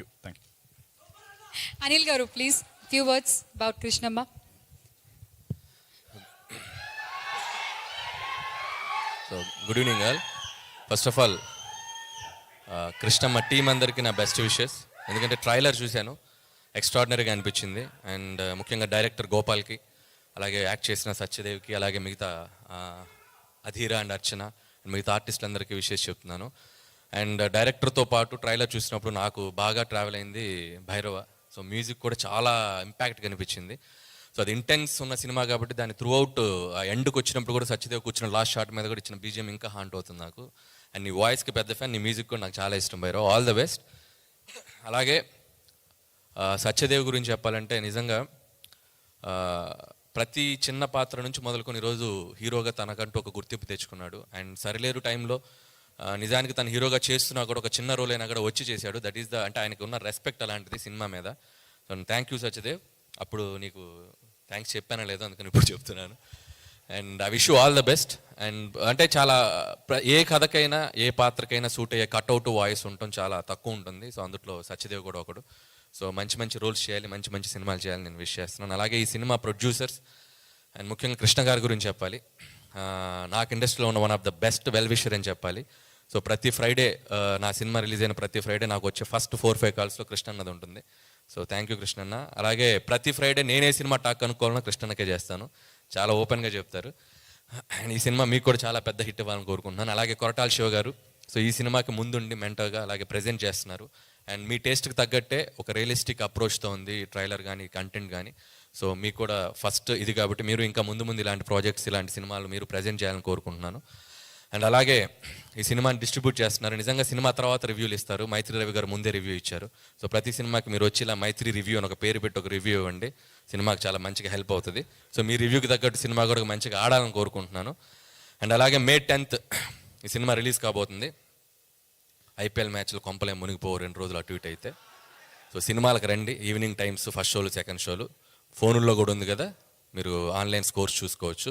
You thank you Anil garu please few words about Krishnamma so good evening all first of all Krishnamma team అందరికీ నా best wishes ఎందుకంటే trailer చూశాను. ఎక్స్ట్రాడినరీగా అనిపించింది. And ముఖ్యంగా director గోపాల్కి అలాగే యాక్ట్ చేసిన సత్యదేవ్కి అలాగే మిగతా అధీర అండ్ అర్చన మిగతా ఆర్టిస్టులందరికీ విషెస్ చెప్తున్నాను. అండ్ డైరెక్టర్తో పాటు ట్రైలర్ చూసినప్పుడు నాకు బాగా ట్రావెల్ అయింది భైరవ. సో మ్యూజిక్ కూడా చాలా ఇంపాక్ట్ కనిపించింది. సో అది ఇంటెన్స్ ఉన్న సినిమా కాబట్టి దాని త్రూ అవుట్ ఎండ్కి వచ్చినప్పుడు కూడా సత్యదేవ్ కూర్చున్న లాస్ట్ షాట్ మీద కూడా ఇచ్చిన బీజియం ఇంకా హాంట్ అవుతుంది నాకు. అండ్ నీ వాయిస్కి పెద్ద ఫ్యాన్ నీ మ్యూజిక్ కూడా నాకు చాలా ఇష్టం భైరవ్. ఆల్ ద బెస్ట్ అలాగే సత్యదేవ్ గురించి చెప్పాలంటే నిజంగా ప్రతి చిన్న పాత్ర నుంచి మొదలుకొని ఈరోజు హీరోగా తనకంటూ ఒక గుర్తింపు తెచ్చుకున్నాడు. అండ్ సరిలేరు టైంలో నిజానికి తను హీరోగా చేస్తున్నా కూడా ఒక చిన్న రోల్ అయినా కూడా వచ్చి చేశాడు. దట్ ఈస్ ద అంటే ఆయనకు ఉన్న రెస్పెక్ట్ అలాంటిది సినిమా మీద. సో థ్యాంక్ యూ సచ్దేవ్ అప్పుడు నీకు థ్యాంక్స్ చెప్పానా లేదో అందుకని ఇప్పుడు చెప్తున్నాను. And I wish you all the best and అంటే చాలా ప్ర- ఏ కథకైనా ఏ పాత్రకైనా సూట్ అయ్యే కట్అవుట్ వాయిస్ ఉండటం చాలా తక్కువ ఉంటుంది. సో అందులో సత్యదేవ్ కూడా ఒకడు. సో మంచి మంచి రోల్స్ చేయాలి మంచి మంచి సినిమాలు చేయాలి నేను విష్ చేస్తున్నాను. అలాగే ఈ సినిమా ప్రొడ్యూసర్స్ అండ్ ముఖ్యంగా కృష్ణ గారి గురించి చెప్పాలి. నాకు ఇండస్ట్రీలో ఉన్న one of the best well wisher అని చెప్పాలి. సో ప్రతి ఫ్రైడే నా సినిమా రిలీజ్ అయిన ప్రతి ఫ్రైడే నాకు వచ్చే ఫస్ట్ ఫోర్ ఫైవ్ కాల్స్లో కృష్ణన్నది ఉంటుంది. సో థ్యాంక్ యూ కృష్ణన్న. అలాగే ప్రతి ఫ్రైడే నేనే సినిమా టాక్ కనుక్కోవాలన్నా కృష్ణన్నకే చేస్తాను. చాలా ఓపెన్గా చెప్తారు. అండ్ ఈ సినిమా మీకు కూడా చాలా పెద్ద హిట్ ఇవ్వాలని కోరుకుంటున్నాను. అలాగే కొరటాల శివ గారు. సో ఈ సినిమాకి ముందుండి మెంటర్గా అలాగే ప్రజెంట్ చేస్తున్నారు. అండ్ మీ టేస్ట్కి తగ్గట్టే ఒక రియలిస్టిక్ అప్రోచ్తో ఉంది ట్రైలర్ కానీ కంటెంట్ కానీ. సో మీకు కూడా ఫస్ట్ ఇది కాబట్టి మీరు ఇంకా ముందు ముందు ఇలాంటి ప్రాజెక్ట్స్ ఇలాంటి సినిమాలు మీరు ప్రజెంట్ చేయాలని కోరుకుంటున్నాను. అండ్ అలాగే ఈ సినిమాని డిస్ట్రిబ్యూట్ చేస్తున్నారు. నిజంగా సినిమా తర్వాత రివ్యూలు ఇస్తారు. మైత్రి రవి గారు ముందే రివ్యూ ఇచ్చారు. సో ప్రతి సినిమాకి మీరు వచ్చి ఇలా మైత్రి రివ్యూ అని ఒక పేరు పెట్టి ఒక రివ్యూ ఇవ్వండి. సినిమాకి చాలా మంచిగా హెల్ప్ అవుతుంది. సో మీ రివ్యూకి తగ్గట్టు సినిమా కూడా మంచిగా ఆడాలని కోరుకుంటున్నాను. అండ్ అలాగే మే టెన్త్ ఈ సినిమా రిలీజ్ కాబోతుంది. ఐపీఎల్ మ్యాచ్లు కొంపలే మునిగిపోవు. రెండు రోజులు అటు ఇటు అయితే. సో సినిమాలకు రండి. ఈవినింగ్ టైమ్స్ ఫస్ట్ షోలు సెకండ్ షోలు. ఫోనుల్లో కూడా ఉంది కదా. మీరు ఆన్లైన్ స్కోర్స్ చూసుకోవచ్చు.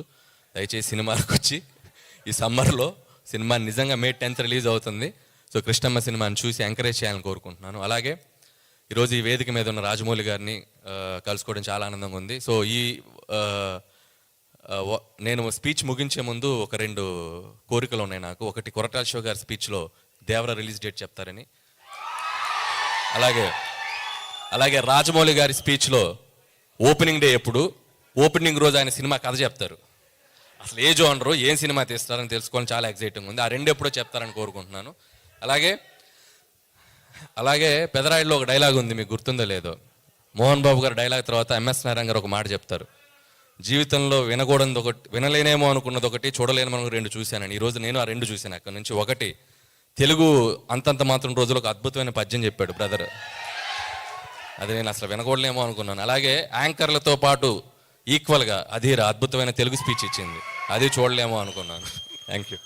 దయచేసి సినిమాలకు వచ్చి ఈ సమ్మర్లో సినిమా నిజంగా మే టెన్త్ రిలీజ్ అవుతుంది. సో కృష్ణమ్మ సినిమాని చూసి ఎంకరేజ్ చేయాలని కోరుకుంటున్నాను. అలాగే ఈరోజు ఈ వేదిక మీద ఉన్న రాజమౌళి గారిని కలుసుకోవడం చాలా ఆనందంగా ఉంది. సో ఈ నేను స్పీచ్ ముగించే ముందు ఒక రెండు కోరికలు ఉన్నాయి నాకు. ఒకటి కొరటాల షో గారి స్పీచ్లో దేవర రిలీజ్ డేట్ చెప్తారని. అలాగే అలాగే రాజమౌళి గారి స్పీచ్లో ఓపెనింగ్ డే ఎప్పుడు? ఓపెనింగ్ రోజు ఆయన సినిమా కథ చెప్తారు. అసలు ఏ జోనరు ఏం సినిమా తీస్తారని తెలుసుకోవాలని చాలా ఎక్సైటింగ్ ఉంది. ఆ రెండు ఎప్పుడో చెప్తారని కోరుకుంటున్నాను. అలాగే అలాగే పెదరాయిలో ఒక డైలాగ్ ఉంది మీకు గుర్తుందో లేదో. మోహన్ బాబు గారు డైలాగ్ తర్వాత ఎంఎస్ నారాయణ గారు ఒక మాట చెప్తారు. జీవితంలో వినకూడదు ఒకటి వినలేనేమో అనుకున్నది ఒకటి చూడలేనేమో రెండు చూశానని ఈరోజు నేను ఆ రెండు చూశాను అక్కడి నుంచి. ఒకటి తెలుగు అంతంత మాత్రం రోజులు ఒక అద్భుతమైన పద్యం చెప్పాడు బ్రదర్. అది నేను అసలు వినకూడలేమో అనుకున్నాను. అలాగే యాంకర్లతో పాటు ఈక్వల్గా అధీర అద్భుతమైన తెలుగు స్పీచ్ ఇచ్చింది. అది చూడలేమో అనుకున్నాను. Thank you